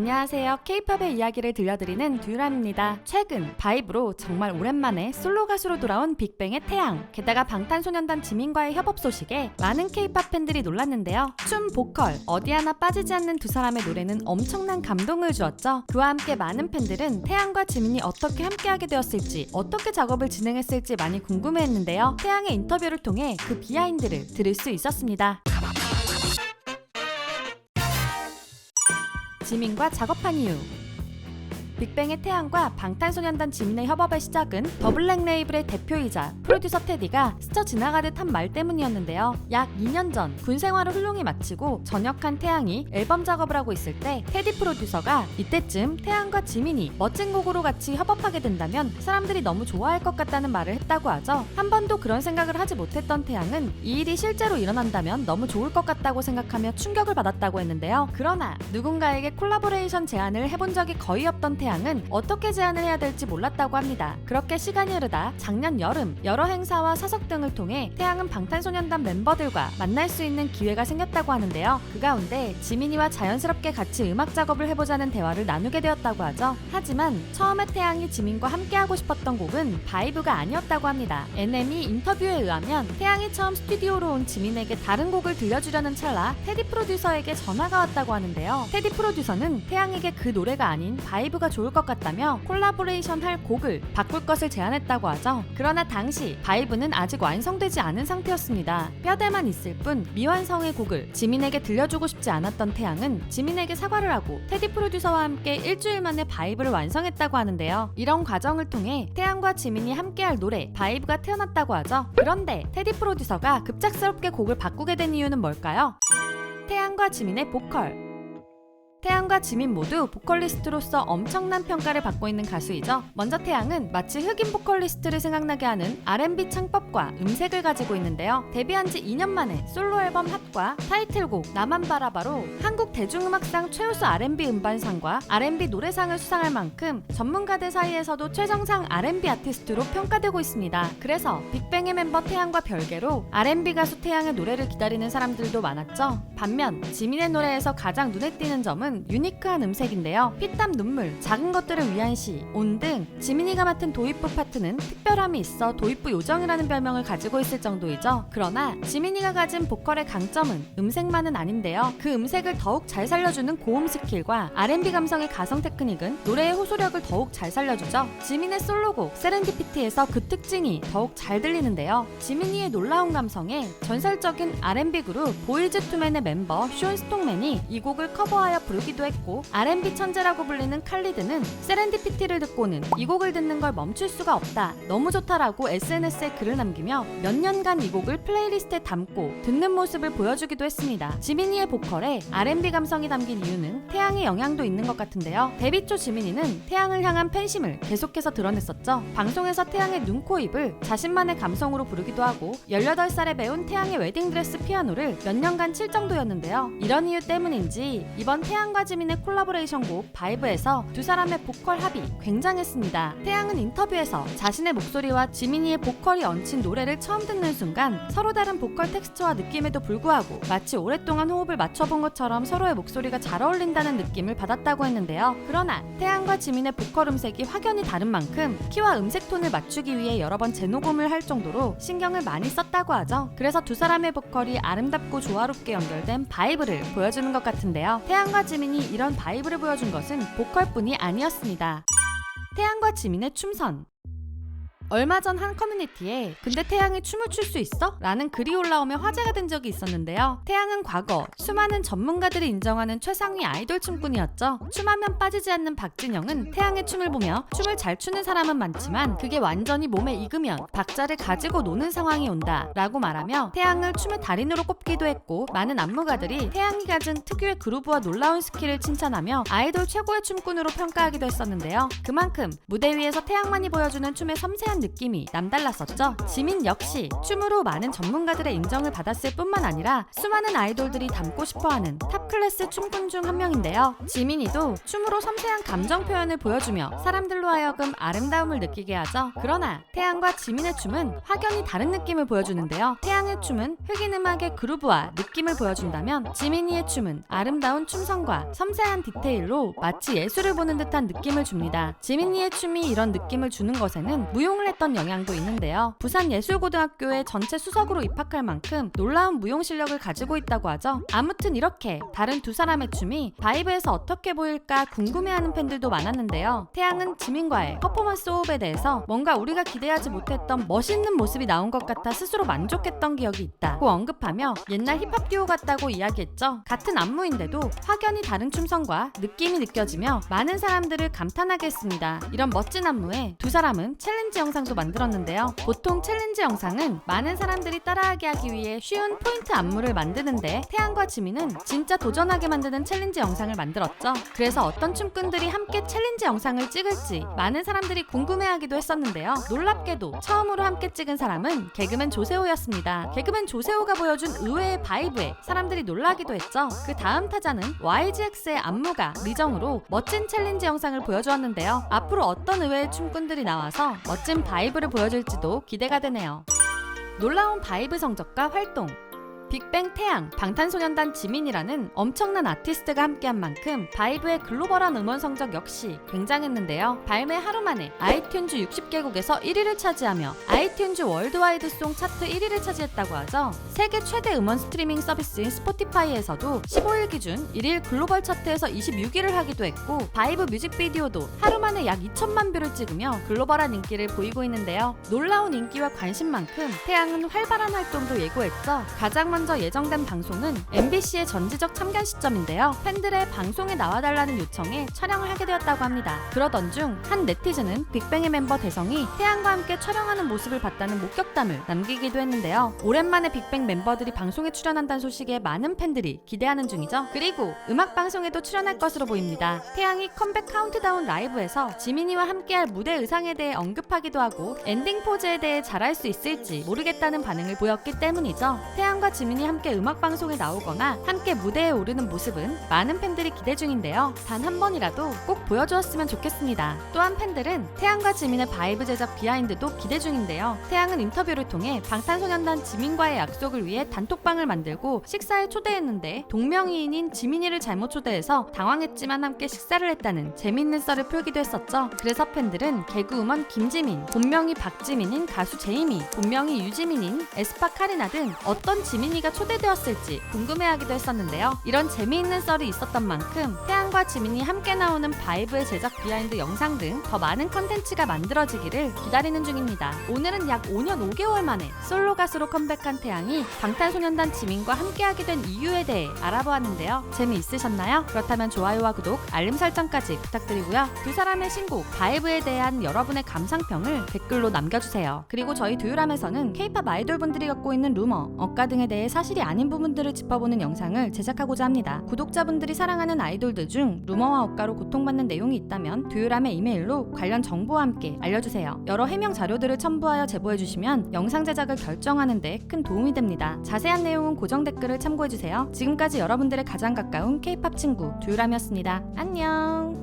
안녕하세요. K-팝의 이야기를 들려드리는 듀람입니다. 최근 바이브로 정말 오랜만에 솔로 가수로 돌아온 빅뱅의 태양. 게다가 방탄소년단 지민과의 협업 소식에 많은 K-팝 팬들이 놀랐는데요. 춤, 보컬 어디 하나 빠지지 않는 두 사람의 노래는 엄청난 감동을 주었죠. 그와 함께 많은 팬들은 태양과 지민이 어떻게 함께하게 되었을지, 어떻게 작업을 진행했을지 많이 궁금해했는데요. 태양의 인터뷰를 통해 그 비하인드를 들을 수 있었습니다. 지민과 작업한 이유 빅뱅의 태양과 방탄소년단 지민의 협업의 시작은 더블랙 레이블의 대표이자 프로듀서 테디가 스쳐 지나가듯 한 말 때문이었는데요. 약 2년 전 군 생활을 훌륭히 마치고 전역한 태양이 앨범 작업을 하고 있을 때 테디 프로듀서가 이때쯤 태양과 지민이 멋진 곡으로 같이 협업하게 된다면 사람들이 너무 좋아할 것 같다는 말을 했다고 하죠. 한 번도 그런 생각을 하지 못했던 태양은 이 일이 실제로 일어난다면 너무 좋을 것 같다고 생각하며 충격을 받았다고 했는데요. 그러나 누군가에게 콜라보레이션 제안을 해본 적이 거의 없던 태양 은 어떻게 제안을 해야 될지 몰랐다고 합니다. 그렇게 시간이 흐르다 작년 여름 여러 행사와 사석 등을 통해 태양은 방탄소년단 멤버들과 만날 수 있는 기회가 생겼다고 하는데요. 그 가운데 지민이와 자연스럽게 같이 음악 작업을 해보자는 대화를 나누게 되었다고 하죠. 하지만 처음에 태양이 지민과 함께하고 싶었던 곡은 바이브가 아니었다고 합니다. NM이 인터뷰에 의하면 태양이 처음 스튜디오로 온 지민에게 다른 곡을 들려주려는 찰나 테디 프로듀서에게 전화가 왔다고 하는데요. 테디 프로듀서는 태양에게 그 노래가 아닌 바이브가 좋을 것 같다며 콜라보레이션 할 곡을 바꿀 것을 제안했다고 하죠. 그러나 당시 바이브는 아직 완성되지 않은 상태였습니다. 뼈대만 있을 뿐 미완성의 곡을 지민에게 들려주고 싶지 않았던 태양은 지민에게 사과를 하고 테디 프로듀서와 함께 일주일 만에 바이브를 완성했다고 하는데요. 이런 과정을 통해 태양과 지민이 함께할 노래 바이브가 태어났다고 하죠. 그런데 테디 프로듀서가 급작스럽게 곡을 바꾸게 된 이유는 뭘까요? 태양과 지민의 보컬 태양과 지민 모두 보컬리스트로서 엄청난 평가를 받고 있는 가수이죠. 먼저 태양은 마치 흑인 보컬리스트를 생각나게 하는 R&B 창법과 음색을 가지고 있는데요. 데뷔한 지 2년 만에 솔로 앨범 핫과 타이틀곡 나만 바라바로 한국 대중음악상 최우수 R&B 음반상과 R&B 노래상을 수상할 만큼 전문가들 사이에서도 최정상 R&B 아티스트로 평가되고 있습니다. 그래서 빅뱅의 멤버 태양과 별개로 R&B 가수 태양의 노래를 기다리는 사람들도 많았죠. 반면 지민의 노래에서 가장 눈에 띄는 점은 유니크한 음색인데요. 피땀 눈물, 작은 것들을 위한 시, 온 등 지민이가 맡은 도입부 파트는 특별함이 있어 도입부 요정이라는 별명을 가지고 있을 정도이죠. 그러나 지민이가 가진 보컬의 강점은 음색만은 아닌데요. 그 음색을 더욱 잘 살려주는 고음 스킬과 R&B 감성의 가성 테크닉은 노래의 호소력을 더욱 잘 살려주죠. 지민의 솔로곡 세렌디피티에서 그 특징이 더욱 잘 들리는데요. 지민이의 놀라운 감성에 전설적인 R&B 그룹 보이즈 투맨의 멤버 쇼 스톡맨이 이 곡을 커버하여 부르 기도 했고 R&B 천재라고 불리는 칼리드는 세렌디피티를 듣고는 이 곡을 듣는 걸 멈출 수가 없다. 너무 좋다라고 SNS에 글을 남기며 몇 년간 이 곡을 플레이리스트에 담고 듣는 모습을 보여주기도 했습니다. 지민이의 보컬에 R&B 감성이 담긴 이유는 태양의 영향도 있는 것 같은데요. 데뷔 초 지민이는 태양을 향한 팬심을 계속해서 드러냈었죠. 방송에서 태양의 눈, 코, 입을 자신만의 감성으로 부르기도 하고 18살에 배운 태양의 웨딩드레스 피아노를 몇 년간 칠 정도였는데요. 이런 이유 때문인지 이번 태양 과 지민의 콜라보레이션 곡 바이브에서 두 사람의 보컬 합이 굉장했습니다. 태양은 인터뷰에서 자신의 목소리와 지민이의 보컬이 얹힌 노래를 처음 듣는 순간 서로 다른 보컬 텍스처와 느낌에도 불구하고 마치 오랫동안 호흡을 맞춰본 것처럼 서로의 목소리가 잘 어울린다는 느낌을 받았다고 했는데요. 그러나 태양과 지민의 보컬 음색이 확연히 다른 만큼 키와 음색 톤을 맞추기 위해 여러 번 재녹음을 할 정도로 신경을 많이 썼다고 하죠. 그래서 두 사람의 보컬이 아름답고 조화롭게 연결된 바이브를 보여주는 것 같은데요. 태양과 지민이 이런 바이브를 보여준 것은 보컬뿐이 아니었습니다. 태양과 지민의 춤선 얼마 전 한 커뮤니티에 근데 태양이 춤을 출 수 있어? 라는 글이 올라오며 화제가 된 적이 있었는데요. 태양은 과거 수많은 전문가들이 인정하는 최상위 아이돌 춤꾼이었죠. 춤하면 빠지지 않는 박진영은 태양의 춤을 보며 춤을 잘 추는 사람은 많지만 그게 완전히 몸에 익으면 박자를 가지고 노는 상황이 온다 라고 말하며 태양을 춤의 달인으로 꼽기도 했고 많은 안무가들이 태양이 가진 특유의 그루브와 놀라운 스킬을 칭찬하며 아이돌 최고의 춤꾼으로 평가하기도 했었는데요. 그만큼 무대 위에서 태양만이 보여주는 춤의 섬세한 느낌이 남달랐었죠. 지민 역시 춤으로 많은 전문가들의 인정을 받았을 뿐만 아니라 수많은 아이돌들이 닮고 싶어하는 탑 클래스 춤꾼 중 한 명인데요. 지민이도 춤으로 섬세한 감정 표현을 보여주며 사람들로 하여금 아름다움을 느끼게 하죠. 그러나 태양과 지민의 춤은 확연히 다른 느낌을 보여주는데요. 태양의 춤은 흑인 음악의 그루브와 느낌을 보여준다면 지민이의 춤은 아름다운 춤선과 섬세한 디테일로 마치 예술을 보는 듯한 느낌을 줍니다. 지민이의 춤이 이런 느낌을 주는 것에는 무용 을 했던 영향도 있는데요. 부산 예술고등학교에 전체 수석으로 입학할 만큼 놀라운 무용 실력을 가지고 있다고 하죠. 아무튼 이렇게 다른 두 사람의 춤이 바이브에서 어떻게 보일까 궁금해하는 팬들도 많았는데요. 태양은 지민과의 퍼포먼스 호흡에 대해서 뭔가 우리가 기대하지 못했던 멋있는 모습이 나온 것 같아 스스로 만족했던 기억이 있다고 언급하며 옛날 힙합 듀오 같다고 이야기했죠. 같은 안무인데도 확연히 다른 춤선과 느낌이 느껴지며 많은 사람들을 감탄하게 했습니다. 이런 멋진 안무에 두 사람은 챌린지 영상 도 만들었는데요. 보통 챌린지 영상은 많은 사람들이 따라하게 하기 위해 쉬운 포인트 안무를 만드는데 태양과 지민은 진짜 도전하게 만드는 챌린지 영상을 만들었죠. 그래서 어떤 춤꾼들이 함께 챌린지 영상을 찍을지 많은 사람들이 궁금해하기도 했었는데요. 놀랍게도 처음으로 함께 찍은 사람은 개그맨 조세호였습니다. 개그맨 조세호가 보여준 의외의 바이브에 사람들이 놀라기도 했죠. 그 다음 타자는 YGX의 안무가 리정으로 멋진 챌린지 영상을 보여주었는데요. 앞으로 어떤 의외의 춤꾼들이 나와서 멋진 바이브를 보여줄지도 기대가 되네요. 놀라운 바이브 성적과 활동 빅뱅 태양, 방탄소년단 지민이라는 엄청난 아티스트가 함께한 만큼 바이브의 글로벌한 음원 성적 역시 굉장했는데요. 발매 하루 만에 아이튠즈 60개국에서 1위를 차지하며 아이튠즈 월드와이드 송 차트 1위를 차지했다고 하죠. 세계 최대 음원 스트리밍 서비스인 스포티파이에서도 15일 기준 1일 글로벌 차트에서 26위를 하기도 했고 바이브 뮤직비디오도 하루 만에 약 2천만 뷰를 찍으며 글로벌한 인기를 보이고 있는데요. 놀라운 인기와 관심만큼 태양은 활발한 활동도 예고했죠. 가장 먼저 예정된 방송은 MBC의 전지적 참견 시점인데요. 팬들의 방송에 나와달라는 요청에 촬영을 하게 되었다고 합니다. 그러던 중 한 네티즌은 빅뱅의 멤버 대성이 태양과 함께 촬영하는 모습을 봤다는 목격담을 남기기도 했는데요. 오랜만에 빅뱅 멤버들이 방송에 출연한다는 소식에 많은 팬들이 기대하는 중이죠. 그리고 음악 방송에도 출연할 것으로 보입니다. 태양이 컴백 카운트다운 라이브에서 지민이와 함께할 무대 의상에 대해 언급하기도 하고 엔딩 포즈에 대해 잘할 수 있을지 모르겠다는 반응을 보였기 때문이죠. 태양과 지민 이 함께 음악 방송에 나오거나 함께 무대에 오르는 모습은 많은 팬들이 기대 중인데요. 단 한 번이라도 꼭 보여주었으면 좋겠습니다. 또한 팬들은 태양과 지민의 바이브 제작 비하인드도 기대 중인데요. 태양은 인터뷰를 통해 방탄소년단 지민과의 약속을 위해 단톡방을 만들고 식사에 초대했는데 동명이인인 지민이를 잘못 초대해서 당황했지만 함께 식사를 했다는 재밌는 썰을 풀기도 했었죠. 그래서 팬들은 개그우먼 김지민, 본명이 박지민인 가수 제이미, 본명이 유지민인 에스파 카리나 등 어떤 지민이 가 초대되었을지 궁금해하기도 했었는데요. 이런 재미있는 썰이 있었던 만큼 태양과 지민이 함께 나오는 바이브의 제작 비하인드 영상 등 더 많은 컨텐츠가 만들어지기를 기다리는 중입니다. 오늘은 약 5년 5개월 만에 솔로 가수로 컴백한 태양이 방탄소년단 지민과 함께하게 된 이유에 대해 알아보았는데요. 재미있으셨나요? 그렇다면 좋아요와 구독, 알림 설정까지 부탁드리고요. 두 사람의 신곡 바이브에 대한 여러분의 감상평을 댓글로 남겨주세요. 그리고 저희 두유람에서는 케이팝 아이돌분들이 갖고 있는 루머, 억가 등에 대해 사실이 아닌 부분들을 짚어보는 영상을 제작하고자 합니다. 구독자분들이 사랑하는 아이돌들 중 루머와 억가로 고통받는 내용이 있다면 두유람의 이메일로 관련 정보와 함께 알려주세요. 여러 해명 자료들을 첨부하여 제보해주시면 영상 제작을 결정하는 데 큰 도움이 됩니다. 자세한 내용은 고정 댓글을 참고해주세요. 지금까지 여러분들의 가장 가까운 케이팝 친구 두유람이었습니다. 안녕!